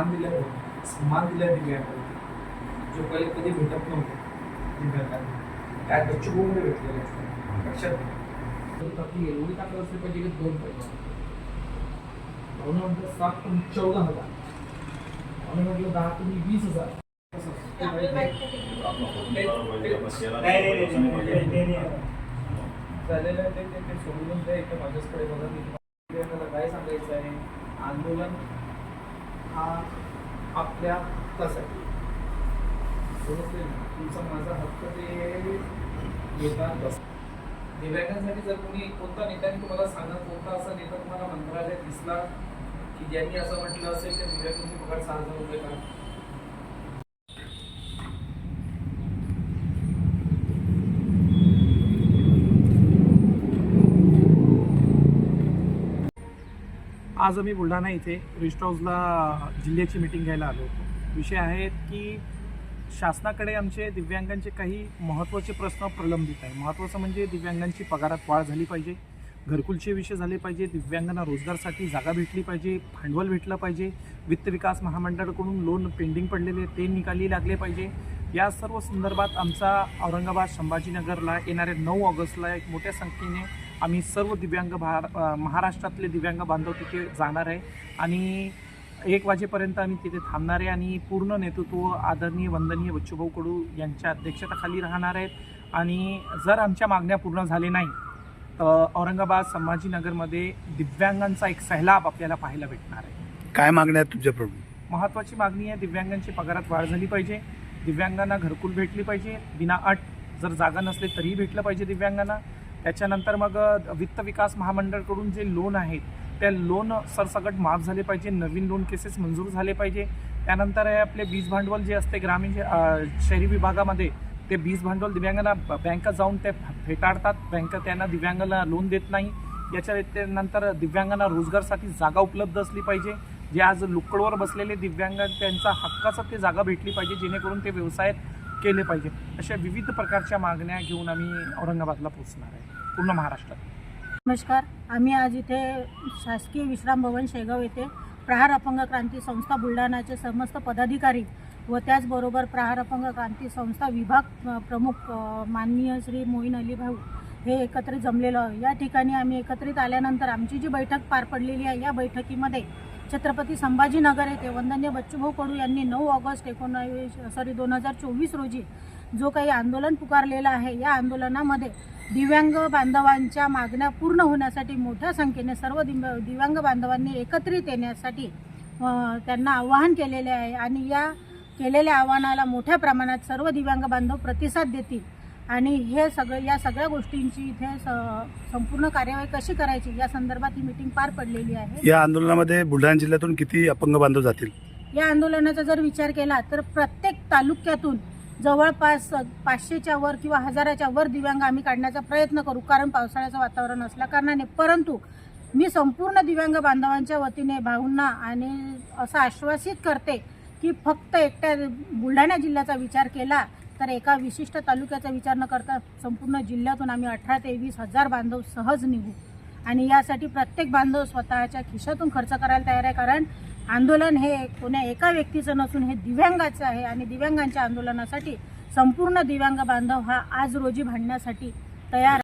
सन्मान दिल्या सन्मान दिल्या दिव्यांगांना जो पहिले कधी भेटत नव्हते. दिव्यांगांना त्या गच्चूमध्ये भेटलेले असतात लक्षात घ्या. तर आपली एवढी ताकद असली पाहिजे की दोन पैसे भावना म्हटलं सात तुम्ही चौदा हजार. भावना म्हटलं दहा तुम्ही वीस हजार. झालेलं ते सोडून द्या. इथे माझ्याचकडे बघा काय सांगायचं आहे. आंदोलन हा आपल्या हक्कासाठी ना? तुमचा माझा हक्क ते येतात बस. दिव्यांगांसाठी जर कोणी कोणता नेत्याने तुम्हाला सांगत कोणता असा नेता तुम्हाला मंत्रालयात दिसला की ज्यांनी असं म्हटलं असेल की दिव्यांगांची पगार सहा हजार रुपये का आज आम्ही बुलढाणा इथे रेस्ट हाऊसला जिल्ह्याची मिटिंग घ्यायला आलो होतो. विषय आहेत की शासनाकडे आमचे दिव्यांगांचे काही महत्त्वाचे प्रश्न प्रलंबित आहे महत्त्वाचं म्हणजे दिव्यांगांची पगारात वाढ झाली पाहिजे घरकुलचे विषय झाले पाहिजे दिव्यांगांना रोजगारसाठी जागा भेटली पाहिजे भांडवल भेटलं पाहिजे वित्त विकास महामंडळाकडून लोन पेंडिंग पडलेले ते निकाली लागले पाहिजे. या सर्व संदर्भात आमचा औरंगाबाद संभाजीनगरला येणाऱ्या नऊ ऑगस्टला एक मोठ्या संख्येने आम्ही सर्व दिव्यांग भार महाराष्ट्रातले दिव्यांग बांधव तिथे जाणार आहे. आणि एक वाजेपर्यंत आम्ही तिथे थांबणार आहे आणि पूर्ण नेतृत्व आदरणीय वंदनीय बच्चूभाऊ कडू यांच्या अध्यक्षतेखाली राहणार आहेत. आणि जर आमच्या मागण्या पूर्ण झाल्या नाही तर औरंगाबाद संभाजीनगरमध्ये दिव्यांगांचा एक सैलाब आपल्याला पाहायला भेटणार आहे. काय मागण्या आहेत तुमच्या प्रभू? महत्त्वाची मागणी आहे दिव्यांगांची पगारात वाढ झाली पाहिजे. दिव्यांगांना घरकुल भेटली पाहिजे. बिना अट जर जागा नसले तरीही भेटलं पाहिजे दिव्यांगांना. त्याच्यानंतर मग वित्त विकास महामंडळकडून जे लोन आहेत त्या लोन सरसकट माफ झाले पाहिजे नवीन लोन केसेस मंजूर झाले पाहिजे. त्यानंतर आहे आपले बीज भांडवल जे असते ग्रामीण शहरी विभागामध्ये ते बीज भांडवल दिव्यांगांना बँका जाऊन ते फेटाळतात. बँक त्यांना दिव्यांगाला लोन देत नाही. याच्या व्यतिरिक्त नंतर दिव्यांगांना रोजगारसाठी जागा उपलब्ध असली पाहिजे. जे आज लुकडवर बसलेले दिव्यांग त्यांचा हक्काचं ते जागा भेटली पाहिजे जेणेकरून ते व्यवसायात केले पाहिजे. अशा विविध प्रकारच्या मागण्या घेऊन आम्ही औरंगाबादला पोहोचणार आहे. पूर्ण महाराष्ट्रात. नमस्कार. आम्ही आज इथे शासकीय विश्राम भवन शेगाव येथे प्रहार अपंग क्रांती संस्था बुलढाणाचे समस्त पदाधिकारी व त्याचबरोबर प्रहार अपंग क्रांती संस्था विभाग प्रमुख माननीय श्री मोईन अली भाऊ हे एकत्रित जमलेलो आहे या ठिकाणी आम्ही एकत्रित आल्यानंतर आमची जी बैठक पार पडलेली आहे या बैठकीमध्ये छत्रपती संभाजीनगर येथे वंदनीय बच्चूभाऊ कडू यांनी नऊ ऑगस्ट एकोणावीस सॉरी दोन हजार चोवीस रोजी जो काही आंदोलन पुकारलेलं आहे या आंदोलनामध्ये दिव्यांग बांधवांच्या मागण्या पूर्ण होण्यासाठी मोठ्या संख्येने सर्व दिव्यांग बांधवांनी एकत्रित येण्यासाठी त्यांना आवाहन केलेले आहे. आणि या केलेल्या आव्हानाला मोठ्या प्रमाणात सर्व दिव्यांग बांधव प्रतिसाद देतील. आणि हे सगळं या सगळ्या गोष्टींची इथे संपूर्ण कार्यवाही कशी करायची? या संदर्भात ही मिटिंग पार पडलेली आहे. या आंदोलनामध्ये बुलढाणा जिल्ह्यातून किती अपंग बांधव जातील? या आंदोलनाचा जर विचार केला तर प्रत्येक तालुक्यातून जवळपास पाचशेच्या वर किंवा हजाराच्या वर दिव्यांग आम्ही काढण्याचा प्रयत्न करू कारण पावसाळ्याचं वातावरण असल्या कारणाने. परंतु मी संपूर्ण दिव्यांग बांधवांच्या वतीने भाऊंना आणि असं आश्वासित करते की फक्त एकट्या बुलढाणा जिल्ह्याचा विचार केला तर एका विशिष्ट तालुक्याचा विचार न करता संपूर्ण जिल्ह्यातून आम्ही अठरा ते वीस हजार बांधव सहज निघू. आणि यासाठी प्रत्येक बांधव स्वतःच्या खिशातून खर्च करायला तयार आहे. कारण आंदोलन हे कोण्या एका व्यक्तीचं नसून हे दिव्यांगाचं आहे. आणि दिव्यांगांच्या आंदोलनासाठी संपूर्ण दिव्यांग बांधव हा आज रोजी भांडण्यासाठी तयार